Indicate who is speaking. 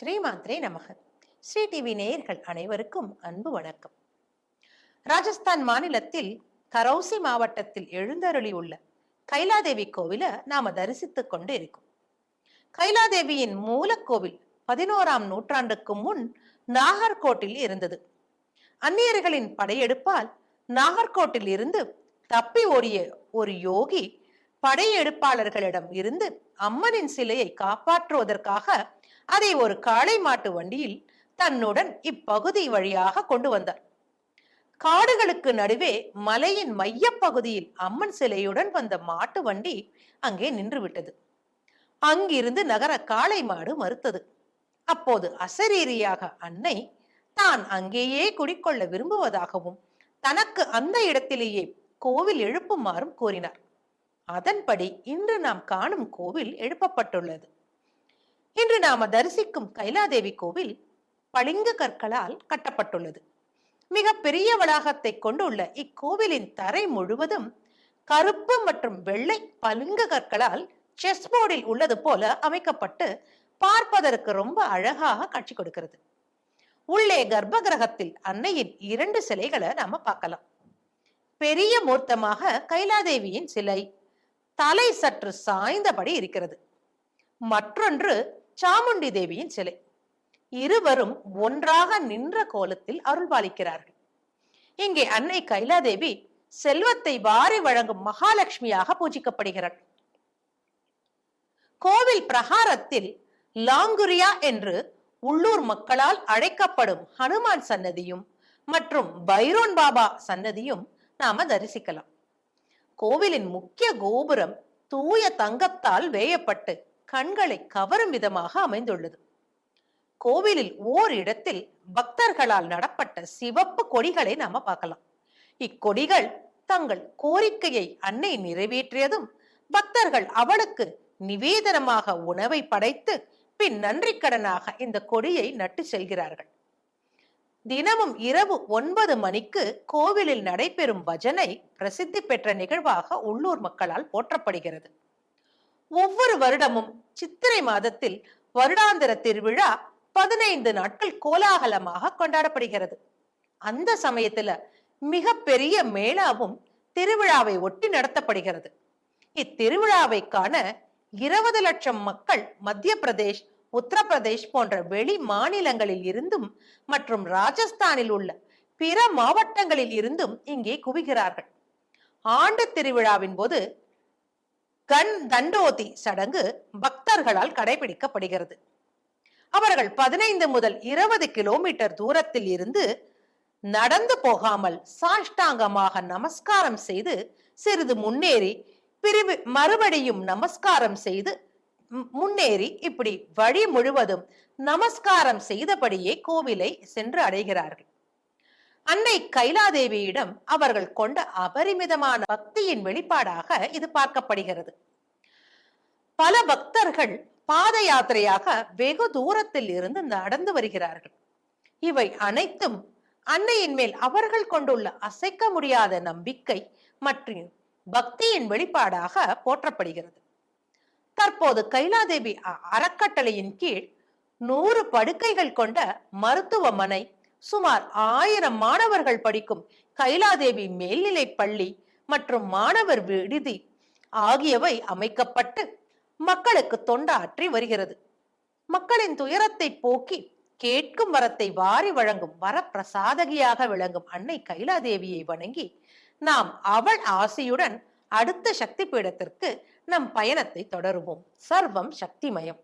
Speaker 1: ஸ்ரீமாத்ரே நமக. ஸ்ரீ டிவி நேயர்கள் அனைவருக்கும் அன்பு வணக்கம். ராஜஸ்தான் மாநிலத்தில் கரௌசி மாவட்டத்தில் எழுந்தருளி உள்ள கைலாதேவி கோவில நாம தரிசித்துக் கொண்டு இருக்கும். கைலாதேவியின் மூலக்கோவில் பதினோராம் நூற்றாண்டுக்கு முன் நாகர்கோட்டில் இருந்தது. அந்நியர்களின் படையெடுப்பால் நாகர்கோட்டில் இருந்து தப்பி ஓடிய ஒரு யோகி படையெடுப்பாளர்களிடம் இருந்து அம்மனின் சிலையை காப்பாற்றுவதற்காக அதை ஒரு காளை மாட்டு வண்டியில் தன்னுடன் இப்பகுதி வழியாக கொண்டு வந்தார். காடுகளுக்கு நடுவே மலையின் மைய பகுதியில் அம்மன் சிலையுடன் வந்த மாட்டு வண்டி அங்கே நின்றுவிட்டது. அங்கிருந்து நகர காளை மாடு மறுத்தது. அப்போது அசரீரியாக அன்னை தான் அங்கேயே குடிக்கொள்ள விரும்புவதாகவும் தனக்கு அந்த இடத்திலேயே கோவில் எழுப்புமாறும் கூறினார் அதன்படி இன்று நாம் காணும் கோவில் எழுப்பப்பட்டுள்ளது. இன்று நாம தரிசிக்கும் கைலாதேவி கோவில் பளிங்கு கற்களால் கட்டப்பட்டுள்ளது. மிக பெரிய வளாகத்தை கொண்டுள்ள இக்கோவிலின் தரை முழுவதும் கருப்பு மற்றும் வெள்ளை பளிங்கு கற்களால் செஸ் போர்டில் உள்ளது போல அமைக்கப்பட்டு பார்ப்பதற்கு ரொம்ப அழகாக காட்சி கொடுக்கிறது. உள்ளே கர்ப்ப கிரகத்தில் அன்னையின் இரண்டு சிலைகளை நாம பார்க்கலாம். பெரிய மூர்த்தமாக கைலாதேவியின் சிலை தலை சற்று சாய்ந்தபடி இருக்கிறது. மற்றொன்று சாமுண்டி தேவியின் சிலை. இருவரும் ஒன்றாக நின்ற கோலத்தில் அருள்பாலிக்கிறார்கள். இங்கே அன்னை கைலாதேவி செல்வத்தை வாரி வழங்கும் மகாலட்சுமியாக பூஜிக்கப்படுகிறாள். கோவில் பிரகாரத்தில் லாங்குரியா என்று உள்ளூர் மக்களால் அழைக்கப்படும் ஹனுமான் சன்னதியும் மற்றும் பைரோன் பாபா சன்னதியும் நாம தரிசிக்கலாம். கோவிலின் முக்கிய கோபுரம் தூய தங்கத்தால் வேயப்பட்டு கண்களை கவரும் விதமாக அமைந்துள்ளது. கோவிலில் ஓர் இடத்தில் பக்தர்களால் நடப்பட்ட சிவப்பு கொடிகளை நாம பார்க்கலாம். இக்கொடிகள் தங்கள் கோரிக்கையை அன்னை நிறைவேற்றியதும் பக்தர்கள் அவளுக்கு நிவேதனமாக உணவை படைத்து பின் நன்றி கடனாக இந்த கொடியை நட்டு செல்கிறார்கள். தினமும் இரவு ஒன்பது மணிக்கு கோவிலில் நடைபெறும் பஜனை பிரசித்தி பெற்ற நிகழ்வாக உள்ளூர் மக்களால் போற்றப்படுகிறது. ஒவ்வொரு வருடமும் சித்திரை மாதத்தில் வருடாந்திர திருவிழா பதினைந்து நாட்கள் கோலாகலமாக கொண்டாடப்படுகிறது. அந்த சமயத்துல மிக பெரிய மேளாவும் திருவிழாவை ஒட்டி நடத்தப்படுகிறது. இத்திருவிழாவை காண இருபது லட்சம் மக்கள் மத்திய பிரதேஷ் உத்தரப்பிரதேஷ் போன்ற வெளி மாநிலங்களில் இருந்தும் மற்றும் ராஜஸ்தானில் உள்ள பிற மாவட்டங்களில் இருந்தும் இங்கே குவிகிறார்கள். ஆண்டு திருவிழாவின் போது கண் தண்டோதி சடங்கு பக்தர்களால் கடைபிடிக்கப்படுகிறது. அவர்கள் பதினைந்து முதல் இருபது கிலோமீட்டர் தூரத்தில் இருந்து நடந்து போகாமல் சாஷ்டாங்கமாக நமஸ்காரம் செய்து சிறிது முன்னேறி பிரிவு மறுபடியும் நமஸ்காரம் செய்து முன்னேறி இப்படி வழி முழுவதும் நமஸ்காரம் செய்தபடியே கோவிலை சென்று அடைகிறார்கள். அன்னை கைலாதேவியிடம் அவர்கள் கொண்ட அபரிமிதமான பக்தியின் வெளிப்பாடாக இது பார்க்கப்படுகிறது. பல பக்தர்கள் பாத யாத்திரையாக வெகு தூரத்தில் இருந்து நடந்து வருகிறார்கள். இவை அனைத்தும் அன்னையின் மேல் அவர்கள் கொண்டுள்ள அசைக்க முடியாத நம்பிக்கை மற்றும் பக்தியின் வெளிப்பாடாக போற்றப்படுகிறது. தற்போது கைலாதேவி அறக்கட்டளையின் கீழ் நூறு படுக்கைகள் கொண்ட மருத்துவமனை சுமார் ஆயிரம் மாணவர்கள் படிக்கும் கைலாதேவி மேல்நிலை பள்ளி மற்றும் மாணவர் விடுதி ஆகியவை அமைக்கப்பட்டு மக்களுக்கு தொண்டாற்றி வருகிறது. மக்களின் துயரத்தை போக்கி கேட்கும் வரத்தை வாரி வழங்கும் வரப்பிரசாதகியாக விளங்கும் அன்னை கைலாதேவியை வணங்கி நாம் அவள் ஆசையுடன் அடுத்த சக்தி பீடத்திற்கு நம் பயணத்தை தொடருவோம். சர்வம் சக்திமயம்.